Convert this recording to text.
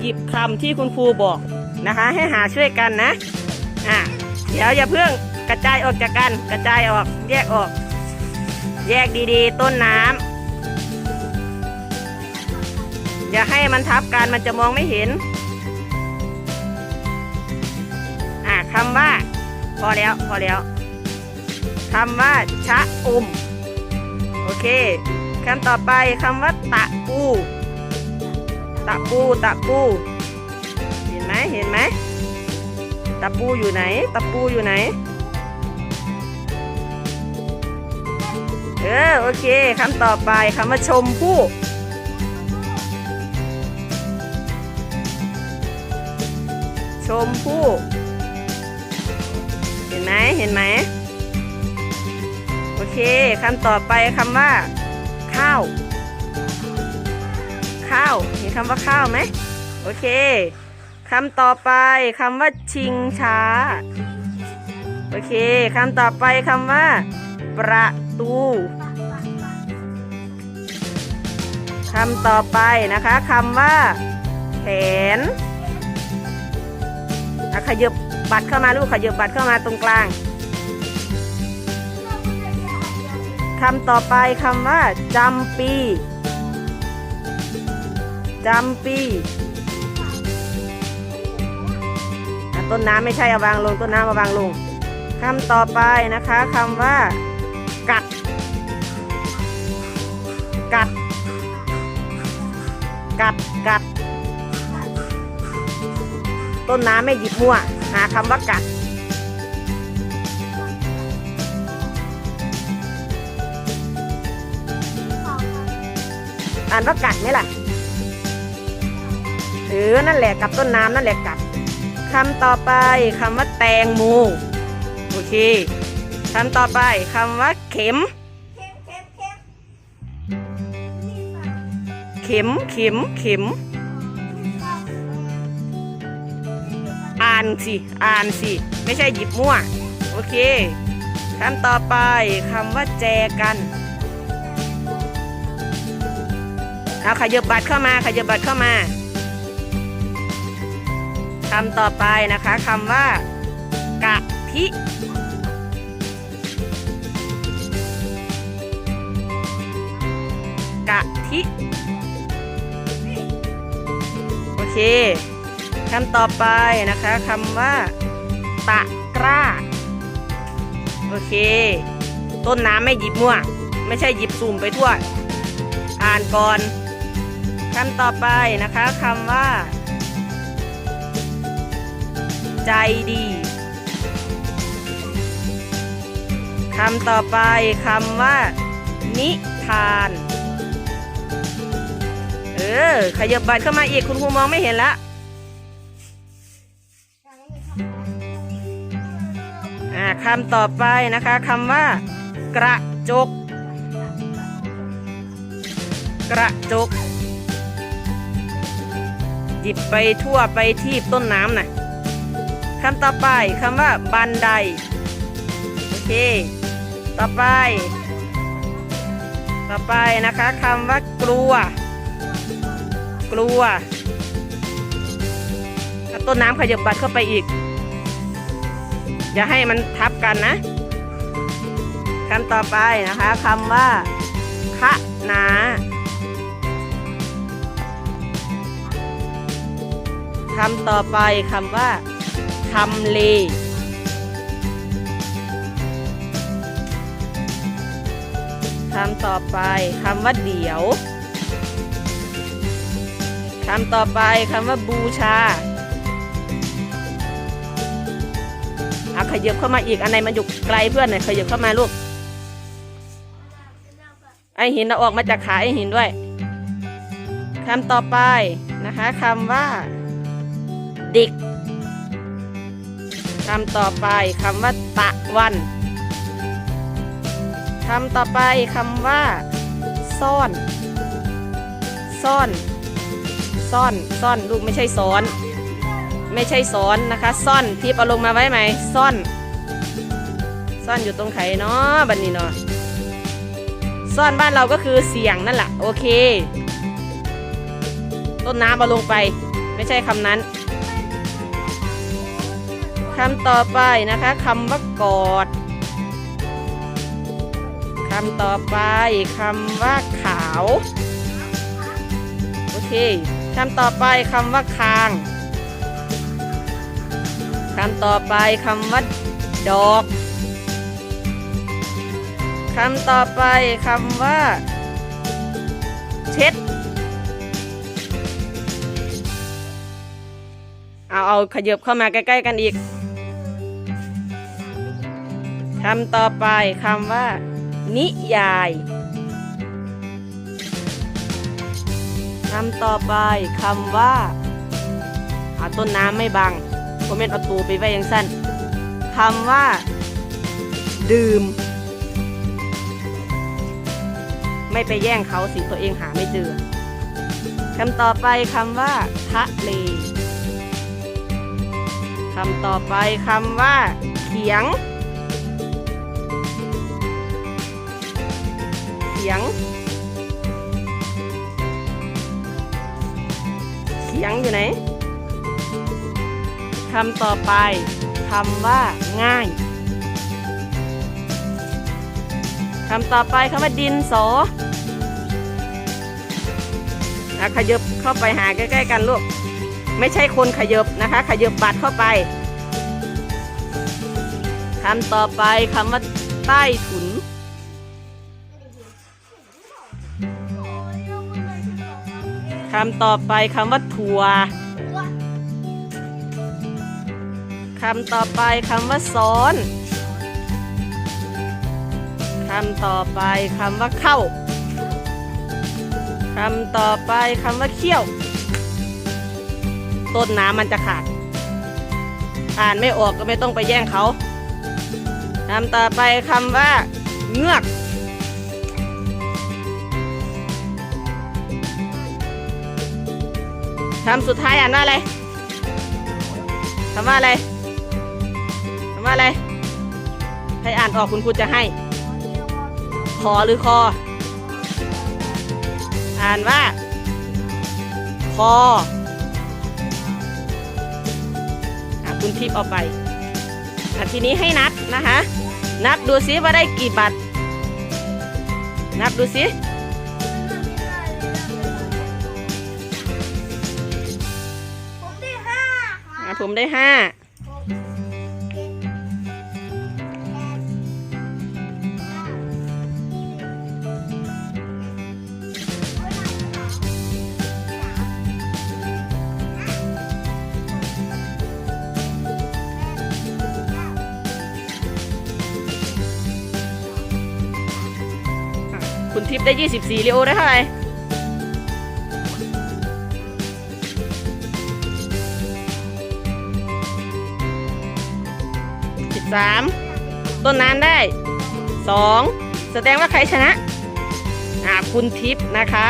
หยิบคำที่คุณครูบอกนะคะ ให้หาช่วยกันนะอะเดี๋ยวอย่าเพิ่งกระจายออกจากกัน กระจายออกแยกออก แยกดีๆ ต้นน้ำอย่าให้มันทับกันมันจะมองไม่เห็นอะคำว่า พอแล้วพอแล้วคำว่าชะอม โอเคคำต่อไปคำว่าตะปู ตะปูตะปู เห็นไหมเห็นไหมตะปูอยู่ไหน ตะปูอยู่ไหน เออโอเคคำต่อไปคำว่าชมพู่ชมพู่ เห็นไหมเห็นไหมโอเคคำต่อไปคำว่า ข้าว ข้าวเห็นคำว่าข้าวไหมโอเคคำต่อไปคำว่าชิงช้า โอเคคำต่อไปคำว่า ประตูคำต่อไปนะคะคำว่า แขนอะขยับบัตรเข้ามาลูกขยับบัตรเข้ามาตรงกลางคำต่อไปคำว่าจำปี จำปีอะต้นน้ำไม่ใช่เอาวางลง ต้นน้ำเอาวางลงคำต่อไปนะคะคำว่า กัด กัด กัดกัด ต้นน้ำไม่หยิบมั่ว หาคำว่ากัด อ่านว่ากัดไหมล่ะ เออ นั่นแหละกับต้นน้ำนั่นแหละกัดคำต่อไปคำว่าแตงโมโอเคคำต่อไปคำว่าเข็ม เข็มเข็มเข็ม อ่านสิ อ่านสิ ไม่ใช่หยิบมั่ว โอเคคำต่อไปคำว่าแจกันเอาขยับบัตรเข้ามาขยับบัตรเข้ามาำต่อไปนะคะคำว่ากะทิกะทิโอเคคำต่อไปนะคะคำว่า ตะกร้า โอเค ต้นน้ำไม่หยิบมั่ว ไม่ใช่หยิบสุ่มไปทั่ว อ่านก่อนคำต่อไปนะคะคำว่า ใจดีคำต่อไปคำว่า นิทาน เออ ขยับบัตรเข้ามาอีกคุณครูมองไม่เห็นละอ่าคำต่อไปนะคะคำว่า กระจก กระจก หยิบไปทั่วไปที่ต้นน้ำน่ะำต่อไปคำว่าบันได โอเค ต่อไป ต่อไปนะคะคำว่ากลัว กลัวต้นน้ำขยับบัตรเข้าไปอีก อย่าให้มันทับกันนะคำต่อไปนะคะคำว่าคะนาคำต่อไปคำว่าำเลคำต่อไปคำว่าเดี๋ยวคำต่อไปคำว่าบูชาเอาขยับเข้ามาอีกอันไหนมันอยู่ไกลเพื่อนหน่อยขยับเข้ามาลูก ไอหินเราออกมาจากขาไอหินด้วยคำต่อไปนะคะคำว่า เด็ก คำต่อไปคำว่า ตะวันคำต่อไปคำว่า ซ่อน ซ่อน ซ่อน ซ่อนลูกไม่ใช่ซ้อน ไม่ใช่ซ้อนนะคะ ซ่อนทิปเอาลงมาไว้ไหม ซ่อน ซ่อนอยู่ตรงไขเนาะบันนี้เนาะซ่อนบ้านเราก็คือเสียงนั่นแหละโอเค ต้นน้ำเอาลงไป ไม่ใช่คำนั้น คำต่อไปนะคะคำว่ากอดคำต่อไปคำว่าขาว โอเคคำต่อไปคำว่าคางคำต่อไปคำว่าดอกคำต่อไปคำว่า เช็ด เอาเอาขยับเข้ามาใกล้ ๆ กันอีก คำต่อไปคำว่า นิยายคำต่อไปคำว่าอาต้นน้ำไม่บังผมเป็นเอาตูไปไว้ยังสั้นคำว่า ดื่ม ไม่ไปแย่งเขาสิตัวเองหาไม่เจอคำต่อไปคำว่าทะเลคำต่อไปคำว่า เขียง เขียงเขียงอยู่ไหนคำต่อไปคำว่าง่ายคำต่อไปคำว่าดินสออะขยับเข้าไปหาใกล้ ๆ กันลูก ไม่ใช่คนขยับนะคะ ขยับบัตรเข้าไปคำต่อไปคำว่าใต้ถุนำต่อไปคำว่าถั่วคำต่อไปคำว่าซ้อนคำต่อไปคำว่าเข้าคำต่อไปคำว่าเขี้ยว ต้นน้ำมันจะขาด อ่านไม่ออกก็ไม่ต้องไปแย่งเขาคำต่อไปคำว่าเงือก คำสุดท้ายอ่านว่าอะไรคำว่าอะไรคำว่าอะไรให้อ่านออกคุณครูจะให้ ขอหรือคอ อ่านว่า คอคุณทิพย์เอาไปทีนี้ให้นับนะคะ นับดูซิว่าได้กี่บัตรนับดูซิ ผมได้ห้าคุณทิพย์ได้ 24ลีโอได้เท่าไหร่ 13ต้นน้นได้2แสดงว่าใครชนะ อ่าคุณทิพย์นะคะ